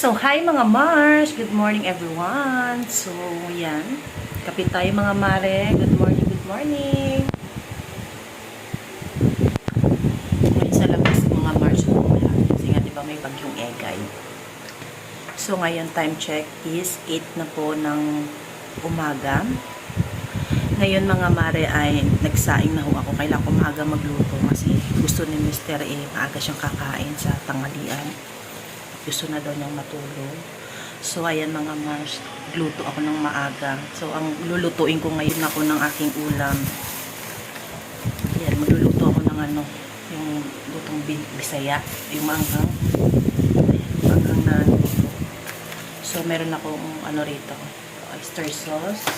So, hi mga Mars! Good morning everyone! So, yan. Kapit tayo mga Mare. Good morning, good morning! Ngayon sa labas mga Mars. Kasi nga diba may bagyong egay. So, ngayon time check is 8 na po ng umaga. Ngayon mga Mare ay nagsaing na ho ako. Kailangan ko maaga magluto kasi gusto ni Mr. eh maaga siyang kakain sa tanghalian gusto na daw niyang matulog. So, ayan mga Mars, gluto ako ng maaga. So, ang lulutuin ko ngayon ako ng aking ulam. Ayan, magluluto ako ng ano, yung lutong bisaya, yung maanghang. Maanghang na luto. So, meron akong ano rito, oyster sauce,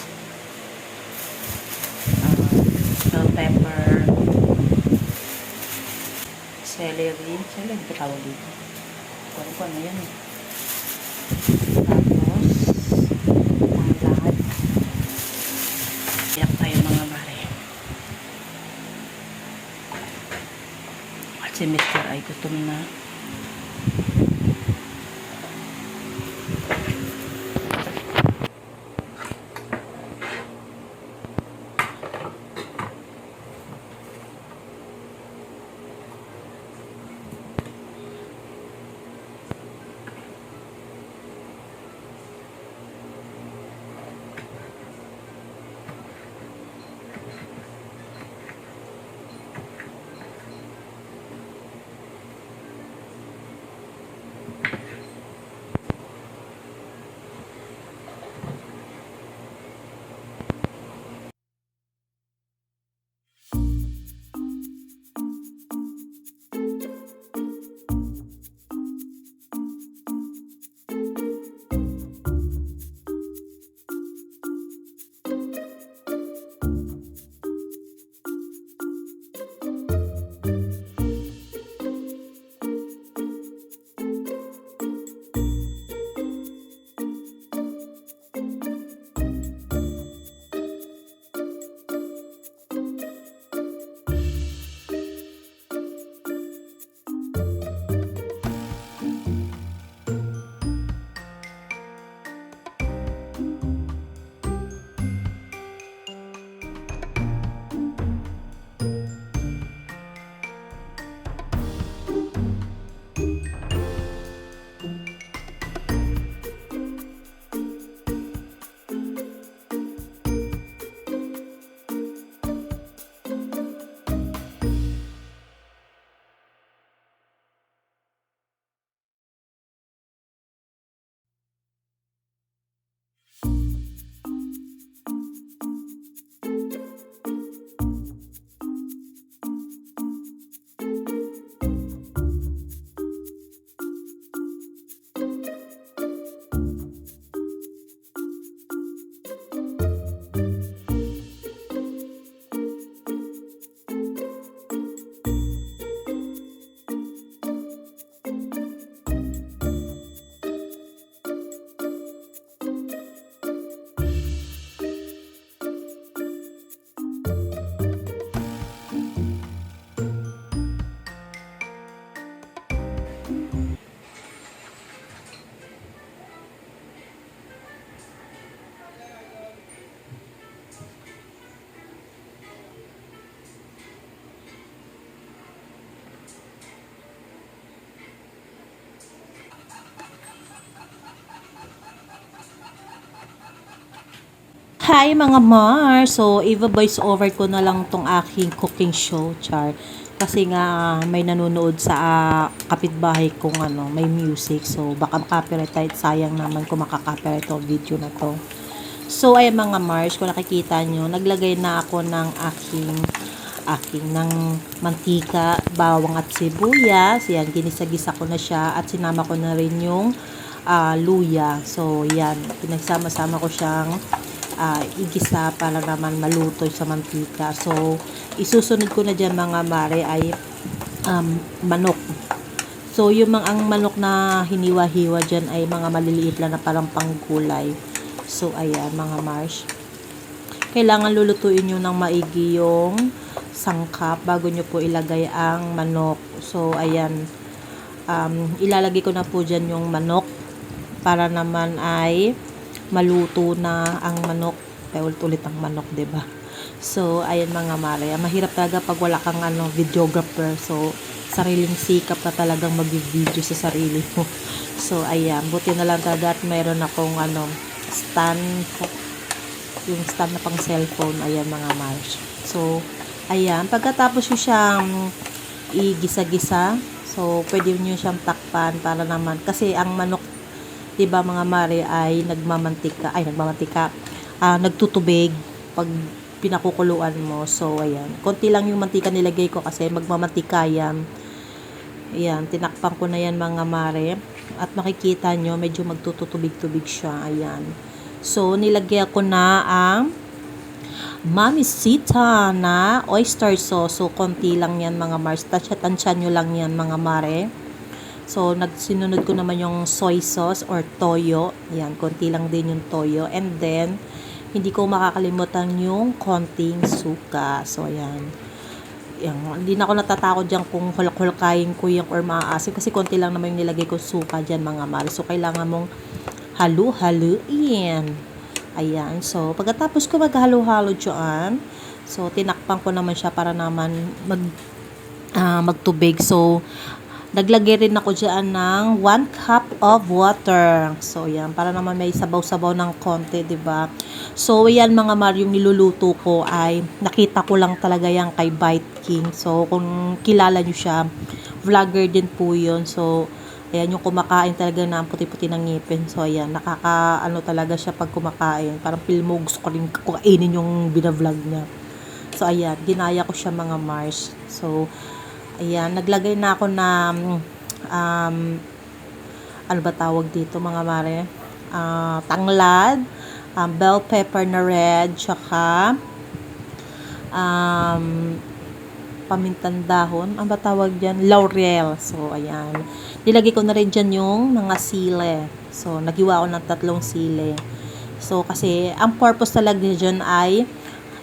uh, bell pepper, celery, celery tawag dito? Ano yan eh. Tapos, ang lahat. Iyak mga mare. At si Mr. ay gutom na. Hi mga Mar! So, Eva voice over ko na lang tong aking cooking show, Char. Kasi nga may nanonood sa ah, kapitbahay kong ano, may music. So, baka copyright sayang naman kung makaka-copyright tong video na to. So, ayan mga Mars, kung nakikita nyo, naglagay na ako ng aking aking ng mantika, bawang at sibuyas. Yan, ginisa-gisa ko na siya at sinama ko na rin yung ah, luya. So, yan, pinagsama-sama ko siyang ah, igisa para naman maluto sa mantika. So, isusunod ko na dyan mga mare ay um, manok. So, yung mga ang manok na hiniwa-hiwa dyan ay mga maliliit lang na parang panggulay. So, ayan mga mars. Kailangan lulutuin nyo ng maigi yung sangkap bago nyo po ilagay ang manok. So, ayan. Um, ilalagay ko na po dyan yung manok para naman ay maluto na ang manok. Kaya ulit-ulit ang manok, 'di ba? So, ayan mga mare. Mahirap talaga pag wala kang ano, videographer. So, sariling sikap na talagang mag-video sa sarili mo. So, ayan. Buti na lang talaga at mayroon akong ano, stand yung stand na pang cellphone. Ayan mga mars. So, ayan. Pagkatapos nyo siyang igisa-gisa, so, pwede nyo siyang takpan para naman, kasi ang manok 'di ba mga mare ay nagmamantika, ay nagmamantika, ah, nagtutubig pag pinakukuluan mo. So ayan, konti lang yung mantika nilagay ko kasi magmamantika yan. Ayan, tinakpan ko na yan mga mare. At makikita nyo, medyo magtutubig-tubig siya. Ayan. So, nilagyan ko na ang mamisita na oyster sauce. So, konti lang yan mga mars. Tansya-tansya nyo lang yan mga mare. So, nagsinunod ko naman yung soy sauce or toyo. Ayan, konti lang din yung toyo. And then, hindi ko makakalimutan yung konting suka. So, ayan. Yan, hindi na ako natatakot dyan kung hulak-hulakayin ko yung or maaasim kasi konti lang naman yung nilagay ko suka dyan mga mal. So, kailangan mong halu-haluin. Ayan. So, pagkatapos ko maghalo-halo dyan, so, tinakpan ko naman siya para naman mag, ah, magtubig. So, Naglagay rin ako dyan ng 1 cup of water. So, yan. Para naman may sabaw-sabaw ng konti, ba So, yan mga mar, yung niluluto ko ay nakita ko lang talaga yan kay Bite King. So, kung kilala nyo siya, vlogger din po yun. So, ayan yung kumakain talaga ang puti-puti ng ngipin. So, ayan, nakaka, ano talaga siya pag kumakain. Parang feel mo gusto ko rin kukainin yung binavlog niya. So, ayan, ginaya ko siya mga Mars. So, Ayan, naglagay na ako na um, ano ba tawag dito mga mare? Ah, tanglad, um, bell pepper na red, tsaka um, pamintan dahon. Ano ba tawag dyan? Laurel. So, ayan. Nilagay ko na rin dyan yung mga sile. So, nagiwa ko ng tatlong sile. So, kasi, ang purpose talaga dyan ay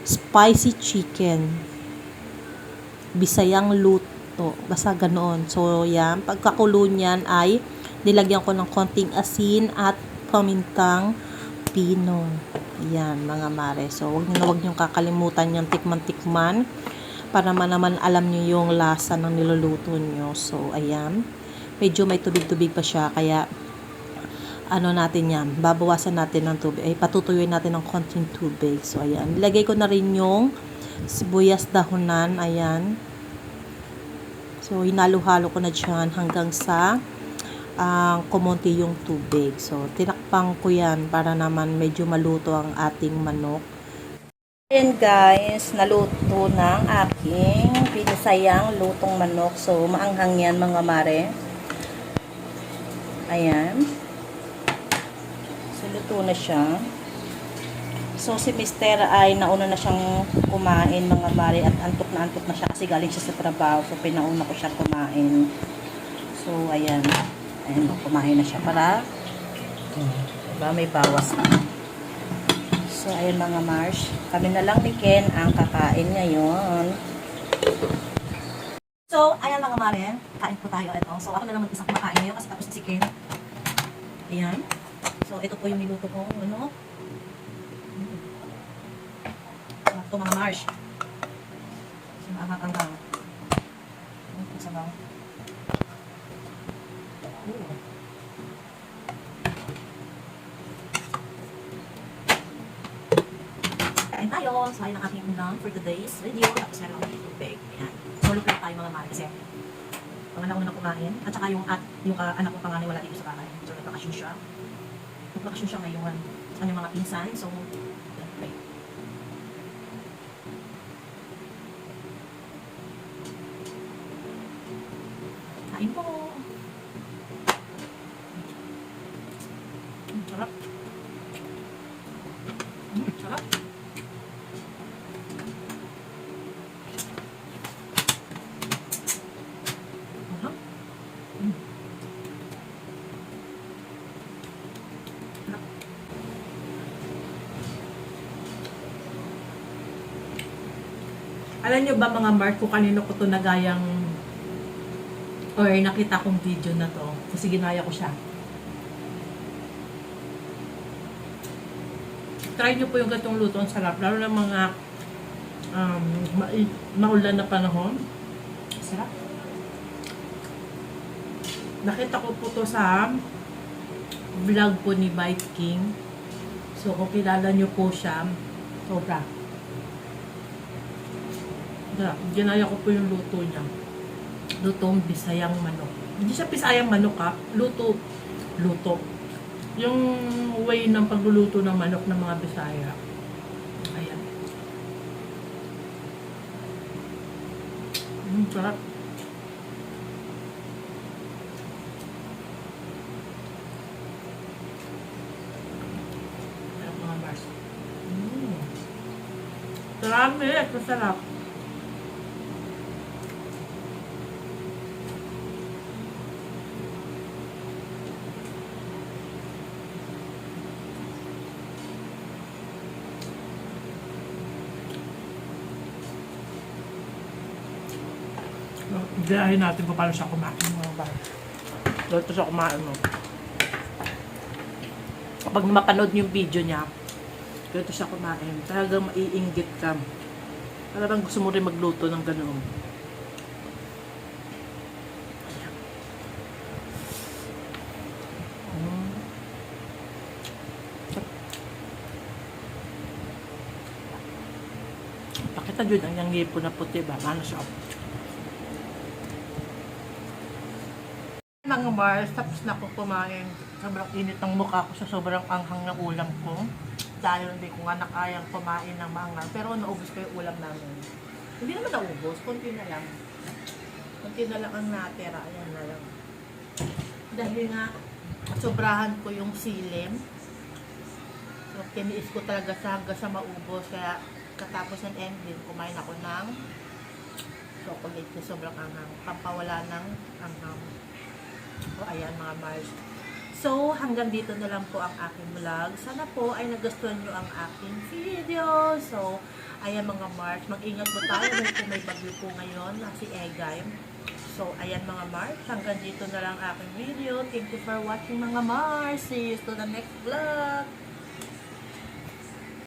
spicy chicken. Bisayang luto. Basta ganoon. So, yan. Pagkakulo niyan ay nilagyan ko ng konting asin at pamintang pino. Yan, mga mare. So, wag niyo na wag niyo kakalimutan yung tikman-tikman para man naman alam niyo yung lasa ng niluluto niyo. So, ayan. Medyo may tubig-tubig pa siya. Kaya, ano natin yan, babawasan natin ng tubig. Ay, patutuyuin natin ng konting tubig. So, ayan. Nilagay ko na rin yung sibuyas dahunan. Ayan. So, hinalo-halo ko na dyan hanggang sa ang kumonti yung tubig. So, tinakpang ko yan para naman medyo maluto ang ating manok. Ayan guys, naluto ng aking pinisayang lutong manok. So, maanghang yan mga mare. Ayan. So, luto na siya. So, si Mister ay nauna na siyang kumain mga mare at antok na antok na siya kasi galing siya sa trabaho. So, pinauna ko siya kumain. So, ayan. Ayan, kumain na siya para diba, may bawas na. So, ayan mga Marsh. Kami na lang ni Ken ang kakain ngayon. So, ayan mga Mare. Kain po tayo ito. So, ako na lang mag-isang kumakain ngayon kasi tapos si Ken. Ayan. So, ito po yung niluto ko. Ano? Ito mga Marsh. So, nakakang ka. Ito sa bawang. tayo. So, ayun ang aking unang for today's video. Tapos meron akong tubig. Ayan. Solo plate tayo mga mahal kasi panganak ko na kumain. At saka yung, at, yung ah, anak ko panganay wala dito sa bahay. So, nagbakasyon siya. Nagbakasyon siya ngayon. Sa kanyang mga pinsan. So, Kain po. Mm, Sarap. Mm, sarap. Alam nyo ba mga Mark kung kanino ko to nagayang or nakita kong video na to kasi ginaya ko siya. Try nyo po yung gatong luto. Ang sarap. Lalo na mga um, ma- maulan na panahon. Sarap. Nakita ko po to sa vlog po ni Bite King. So, kung kilala nyo po siya, sobra. Ginaya ko po yung luto niya. Lutong bisayang manok. Hindi siya bisayang manok ha. Luto. Luto. Yung way ng pagluluto ng manok ng mga bisaya. Ayan. Mm, sarap. Sarap mga bars. Mm. Sarap eh. Masarap. Biyahin natin kung paano siya kumain mga bar. Dito siya kumain mo. Kapag mapanood yung video niya, dito siya kumain. Talagang maiinggit ka. Talagang gusto mo rin magluto ng ganoon. Pakita dyan ang yung ngipo na puti ba? Paano siya? Mga Mars, tapos na ako kumain. Sobrang init ng mukha ko sa sobrang anghang ng ulam ko. Dahil hindi ko nga nakayang kumain ng mga. Pero naubos ko yung ulam namin. Hindi naman naubos, konti na lang. Konti na lang ang natira. Ayan na lang. Dahil nga, sobrahan ko yung silim. So, tiniis ko talaga sa hanggang sa maubos. Kaya, katapos ng ending, kumain ako ng chocolate na sobrang anghang. Pampawala ng anghang. O, ayan mga Mars. So, hanggang dito na lang po ang aking vlog. Sana po ay nagustuhan nyo ang aking video. So, ayan mga Mars. Mag-ingat po tayo dahil po may bagyo po ngayon na si Egay. So, ayan mga Mars. Hanggang dito na lang aking video. Thank you for watching mga Mars. See you to the next vlog.